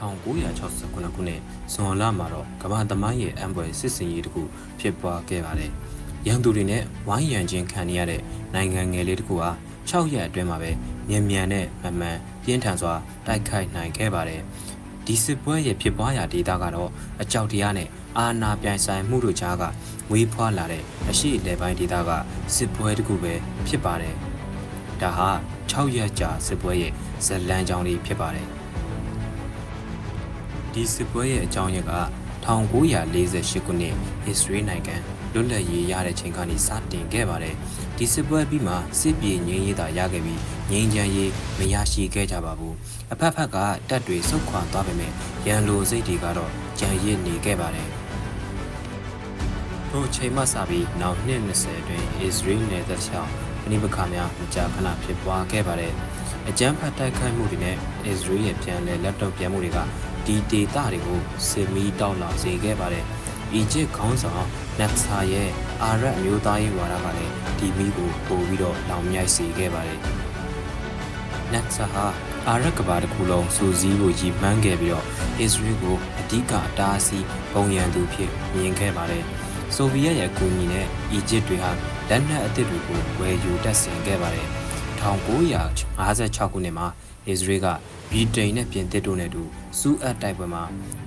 1969ခုနှစ်ဇွန်လမှာတော့ကမ္ဘာသမိုင်းရဲ့အံပွဲစစ်စင်ရေးတစ်ခုဖြစ်ပွားခဲ့ပါတယ်။ရန်သူတွေနဲ့ဝိုင်းရံခြင်းခံရတဲ့နိုင်ငံငယ်လေးတစ်ခုဟာ6ရက်အတွင်းမှာပဲမြန်မြန်နဲ့မမှန်ပြင်းထန်စွာတိုက်ခိုက်နိုင်ခဲ့ပါတယ်။ဒီစစ်ပွဲရဲ့ဖြစ်ပွားရာဒေသကတော့အကြောက်တရားနဲ့အာဏာပြိုင်ဆိုင်မှုတို့ကြားကဝေးဖွာလာတဲ့အရှိအလဲပိုင်းဒေသကစစ်ပွဲတစ်ခုပဲဖြစ်ပါတယ်။ဒါဟာ6ရက်ကြာစစ်ပွဲရဲ့ဇလန်းကြောင်းလေးဖြစ်ပါတယ်။ ဒီစစ်ပွဲရဲ့အကြောင်းရင်းက1948ခုနှစ် History နိုင်ငံလွတ်လပ်ရေးရတဲ့ချိန်ကနေစတင်ခဲ့ပါတယ်။ဒီစစ်ပွဲပြီးမှစစ်ပြေငြိမ်းရေးသာရခဲ့ပြီးငြိမ်းချမ်းရေးမရရှိခဲ့ကြပါဘူး။အဖက်ဖက်ကတပ်တွေစုခွာသွားပေမဲ့ရန်လိုစိတ်တွေကတော့ကြံရစ်နေခဲ့ပါတယ်။ထိုချိန်မှစပြီးနောက်နှစ်20အတွင်း Israel နယ်သက်ချောင်းပဋိပက္ခများမကြာခဏဖြစ်ပွားခဲ့ပါတယ်။အကြမ်းဖက်တိုက်ခိုက်မှုတွေနဲ့ Israel ရဲ့ပြန်လည်လက်တော့ပြန်မှုတွေက ဒီဒေသတွေကိုစစ်မီးတောက်လောင်စေခဲ့ပါတယ်။အီဂျစ်ခေါင်းဆောင်နက်ဆာရဲ့အာရပ်အမျိုးသားရေးဝါဒကလည်းဒီမီးကိုပို့ပြီးတော့လောင်မြိုက်စေခဲ့ပါတယ်။နက်ဆာဟာအာရက်ကဘာတစ်ခုလုံးစူစည်းကိုရည်မှန်းခဲ့ပြီးတော့အစ္စရေးကိုအဓိကအတားအဆီးပုံရန်သူဖြစ်မြင်ခဲ့ပါတယ်။ဆိုဗီယက်ရဲ့အကူအညီနဲ့အီဂျစ်တွေဟာလက်နက်အသစ်တွေကိုဝယ်ယူတပ်ဆင်ခဲ့ပါတယ်။1956ခုနှစ်မှာအစ္စရေးက ဗြိတိန်နဲ့ပြင်သစ်တို့နဲ့အတူစူးအပ်တိုက်ပွဲမှာ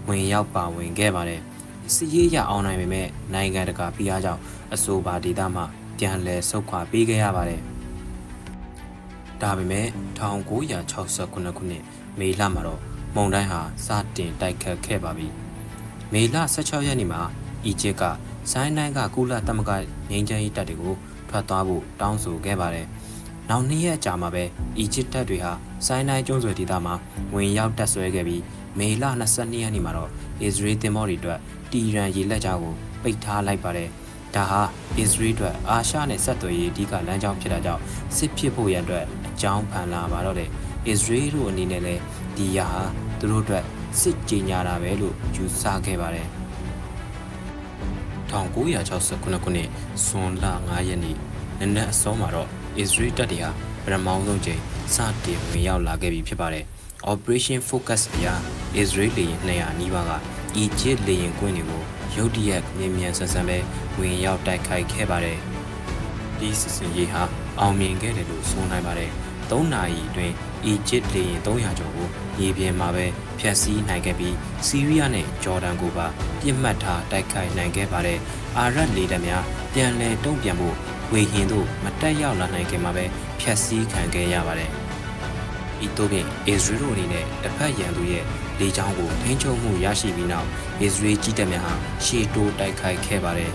ဝင်ရောက်ပါဝင်ခဲ့ပါတယ်။စစ်ရေးရအောင်နိုင်ပေမဲ့နိုင်ငံတကာဖိအားကြောင့်အဆိုပါဒေသမှာပြန်လည်ဆုတ်ခွာပေးခဲ့ရပါတယ်။ဒါပေမဲ့1969ခုနှစ်မေလမှာတော့မုန်တိုင်းဟာစတင်တိုက်ခတ်ခဲ့ပါပြီ။မေလ16ရက်နေ့မှာအီဂျစ်ကဆိုင်းနိုင်ကကုလသမဂ္ဂငြိမ်းချမ်းရေးတပ်တွေကိုထွက်သွားဖို့တောင်းဆိုခဲ့ပါတယ်။ နောက်နှစ်ရက်ကြာမှာပဲအီဂျစ်တပ်တွေဟာဆိုင်းနိုင်ကျွန်းဆွယ်ဒေသမှာဝင်ရောက်တပ်ဆွဲခဲ့ပြီးမေလ22ရက်နေ့မှာတော့အစ္စရေးတင်မော်တွေအတွက်တီရန်ရေလက်ကြားကိုပိတ်ထားလိုက်ပါတယ်။ဒါဟာအစ္စရေးအတွက်အာရှနဲ့ဆက်သွယ်ရေးအဓိကလမ်းကြောင်းဖြစ်တာကြောင့်စစ်ဖြစ်ဖို့ရန်အတွက်အကြောင်းဖန်လာပါတော့တယ်။အစ္စရေးတို့အနေနဲ့လည်းဒီရဟာသူတို့အတွက်စစ်ကြေညာတာပဲလို့ယူဆခဲ့ပါတယ်။1969ခုနှစ်ဇွန်လ9ရက်နေ့နနက်အစောမှာတော့ Israel တပ်တွေဟာပထမဆုံးချိန်စတင်ဝင်ရောက်လာခဲ့ပြီဖြစ်ပါတယ်။ Operation Focus အရ Israel လေယာဉ်200နီးပါးက Egypt လေယာဉ်ကွင်းတွေကိုရုတ်တရက်မြင်မြန်ဆန်ဆန်ပဲဝင်ရောက်တိုက်ခိုက်ခဲ့ပါတယ်။ဒီစစ်စင်ရေးဟာအောင်မြင်ခဲ့တယ်လို့ဆိုနိုင်ပါတယ်။3နာရီအတွင်း Egypt လေယာဉ်300ကျော်ကိုမြေပြင်မှာပဲဖျက်ဆီးနိုင်ခဲ့ပြီးစီးရီးယားနဲ့ဂျော်ဒန်ကိုပါပြစ်မှတ်ထားတိုက်ခိုက်နိုင်ခဲ့ပါတယ်။အာရပ်လေတပ်များပြန်လည်တုံ့ပြန်ဖို့ ဝေဟင်တို့မတက်ရောက်လာနိုင်ခင်မှာပဲဖျက်ဆီးခံခဲ့ရပါတယ်။ဤသို့ဖြင့်အစ္စရေးတို့အနေနဲ့တစ်ဖက်ရန်သူရဲ့လေကြောင်းကိုထိန်းချုပ်မှုရရှိပြီးနောက်အစ္စရေးကြီးတပ်များဟာရှေ့တိုးတိုက်ခိုက်ခဲ့ပါတယ်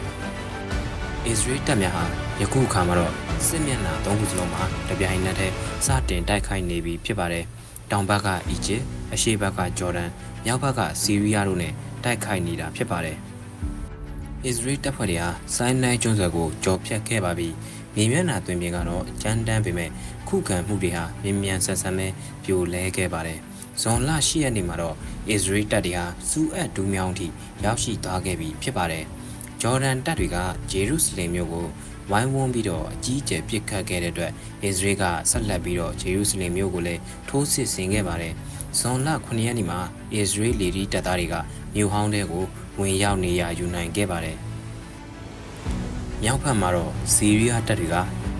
။အစ္စရေးတပ်များဟာယခုအခါမှာတော့စစ်မျက်နှာ၃ခုစလုံးမှာတပြိုင်နက်တည်းစတင်တိုက်ခိုက်နေပြီဖြစ်ပါတယ်။တောင်ဘက်ကအီဂျစ်အရှေ့ဘက်ကဂျော်ဒန်မြောက်ဘက်ကဆီးရီးယားတို့နဲ့တိုက်ခိုက်နေတာဖြစ်ပါတယ်။ အစ္စရေးတပ်ဖွဲ့တွေဟာဆိုင်းနိုင်ကျွန်းဆွယ်ကိုကြော်ဖြတ်ခဲ့ပါပြီးမြေမျက်နှာတွင်ပြင်ကတော့ကြမ်းတမ်းပေမဲ့ခုခံမှုတွေဟာမြင်မြန်ဆန်ဆန်ပဲပြိုလဲခဲ့ပါတယ်။ဇွန်လ10ရက်နေ့မှာတော့အစ္စရေးတပ်တွေဟာစူအတ်ဒူးမြောင်းထိရောက်ရှိသွားခဲ့ပြီဖြစ်ပါတယ်။ဂျော်ဒန်တပ်တွေကဂျေရုဆလင်မြို့ကိုဝိုင်းဝန်းပြီးတော့အကြီးအကျယ်ပစ်ခတ်ခဲ့တဲ့အတွက်အစ္စရေးကဆက်လက်ပြီးတော့ဂျေရုဆလင်မြို့ကိုလည်းထိုးစစ်ဆင်ခဲ့ပါတယ်။ ဇွန်လ9ရက်နေ့မှာအစ္စရေးလေဒီတပ်သားတွေကမြို့ဟောင်းတဲကိုဝင်ရောက်နေရယူနိုင်ခဲ့ပါတယ်။မြောက်ဘက်မှာတော့စီးရီးယားတပ်တွေက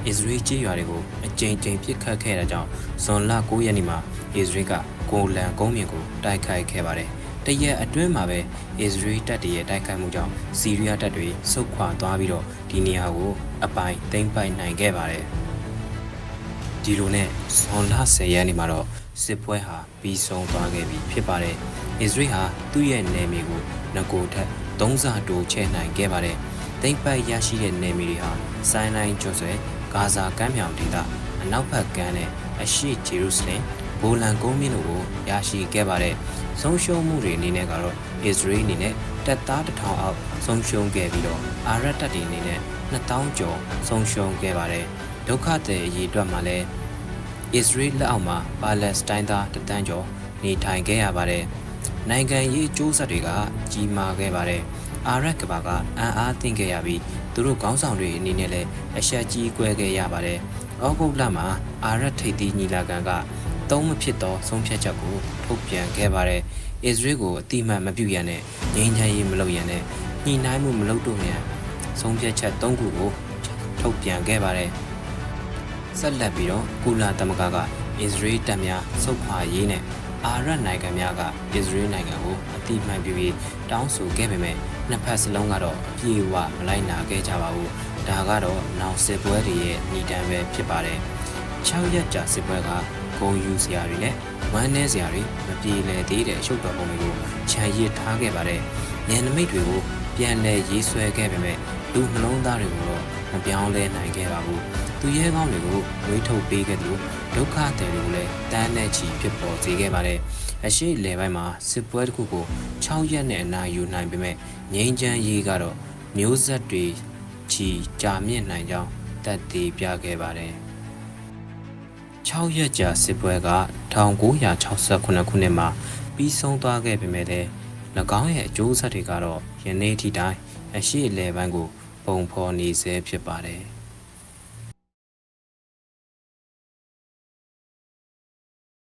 အစ္စရေးကြေးရွာတွေကိုအကြိမ်ကြိမ်ပစ်ခတ်ခဲ့တာကြောင့်ဇွန်လ9ရက်နေ့မှာအစ္စရေးကကိုလန်ကုန်းမြင့်ကိုတိုက်ခိုက်ခဲ့ပါတယ်။တရက်အတွင်းမှာပဲအစ္စရေးတပ်တွေရဲ့တိုက်ခိုက်မှုကြောင့်စီးရီးယားတပ်တွေဆုတ်ခွာသွားပြီးတော့ဒီနေရာကိုအပိုင်သိမ်းပိုက်နိုင်ခဲ့ပါတယ်။ဒီလိုနဲ့ဇွန်လ10ရက်နေ့မှာတော့ စစ်ပွဲဟာပြီးဆုံးသွားခဲ့ပြီဖြစ်ပါတယ်။အစ္စရေးဟာသူ့ရဲ့နယ်မြေကိုငကိုထက်သုံးဆတိုးချဲ့နိုင်ခဲ့ပါတယ်။သိမ်းပိုက်ရရှိတဲ့နယ်မြေတွေဟာဆိုင်းနိုင်ကျွန်းဆွဲဂါဇာကမ်းမြောင်ဒေသအနောက်ဘက်ကမ်းနဲ့အရှေ့ဂျေရုဆလင်ဘိုလန်ကုန်းမြို့တို့ကိုရရှိခဲ့ပါတယ်။ဆုံးရှုံးမှုတွေအနေနဲ့ကတော့အစ္စရေးအနေနဲ့တပ်သားတစ်ထောင်အောက်ဆုံးရှုံးခဲ့ပြီးတော့အာရတ်တပ်တွေအနေနဲ့2000ကျော်ဆုံးရှုံးခဲ့ပါတယ်။ဒုက္ခသည်အရေးအတွက်မှာလည်း အစ္စရေးလက်အောက်မှာပါလက်စတိုင်းသားတသန်းကျော်နေထိုင်ခဲ့ရပါတယ်။နိုင်ငံရေးအကျိုးဆက်တွေကကြီးမားခဲ့ပါတယ်။အာရက်ကဘာကအံ့အားသင့်ခဲ့ရပြီးသူတို့ခေါင်းဆောင်တွေအနေနဲ့လည်းအဆက်ကြီးကွဲခဲ့ရပါတယ်။ဩဂုတ်လမှာအာရက်ထိပ်သီးညီလာခံကသုံးမဖြစ်သောဆုံးဖြတ်ချက်ကိုထုတ်ပြန်ခဲ့ပါတယ်။အစ္စရေးကိုအတိမတ်မပြုတ်ရန်နဲ့ငြိမ်းချမ်းရေးမလုပ်ရန်နဲ့ညှိနှိုင်းမှုမလုပ်တော့ရန်ဆုံးဖြတ်ချက်၃ခုကိုထုတ်ပြန်ခဲ့ပါတယ်။ ဆက်လက်ပြီးတော့ကုလသမဂ္ဂကအစ္စရေးတပ်များစုခွာရေးနဲ့အာရပ်နိုင်ငံများကအစ္စရေးနိုင်ငံကိုအတိမတ်ပြုပြီးတောင်းဆိုခဲ့ပေမဲ့နှစ်ဖက်စလုံးကတော့အပြေအဝမလိုက်နာခဲ့ကြပါဘူး။ဒါကတော့နောက်စစ်ပွဲတွေရဲ့ညီတန်းပဲဖြစ်ပါတယ်။6ရက်ကြာစစ်ပွဲကဂုံယူစရာတွေနဲ့ဝမ်းနည်းစရာတွေမပြေလည်သေးတဲ့အရှုပ်တော်ပုံတွေကိုခြံရစ်ထားခဲ့ပါတယ်။ဉာဏ်နမိတ်တွေကိုပြန်လည်ရေးဆွဲခဲ့ပေမဲ့လူနှလုံးသားတွေကိုတော့မပြောင်းလဲနိုင်ခဲ့ပါဘူး။ သူရဲကောင်းတွေကိုဝေးထုတ်ပေးခဲ့သလိုဒုက္ခတွေတွေကိုလည်းတန်းနဲ့ချီဖြစ်ပေါ်စေခဲ့ပါတယ်။အရှိလေပိုင်းမှာစစ်ပွဲတစ်ခုကို6ရက်နဲ့အနာယူနိုင်ပေမဲ့ငြိမ်းချမ်းရေးကတော့မျိုးဆက်တွေချီကြာမြင့်နိုင်ကြောင်းတက်တည်ပြခဲ့ပါတယ်။6ရက်ကြာစစ်ပွဲက1968ခုနှစ်မှာပြီးဆုံးသွားခဲ့ပေမဲ့လည်း၎င်းရဲ့အကျိုးဆက်တွေကတော့ယနေ့ထိတိုင်အရှိအလဲပိုင်းကိုပုံဖော်နေဆဲဖြစ်ပါတယ်။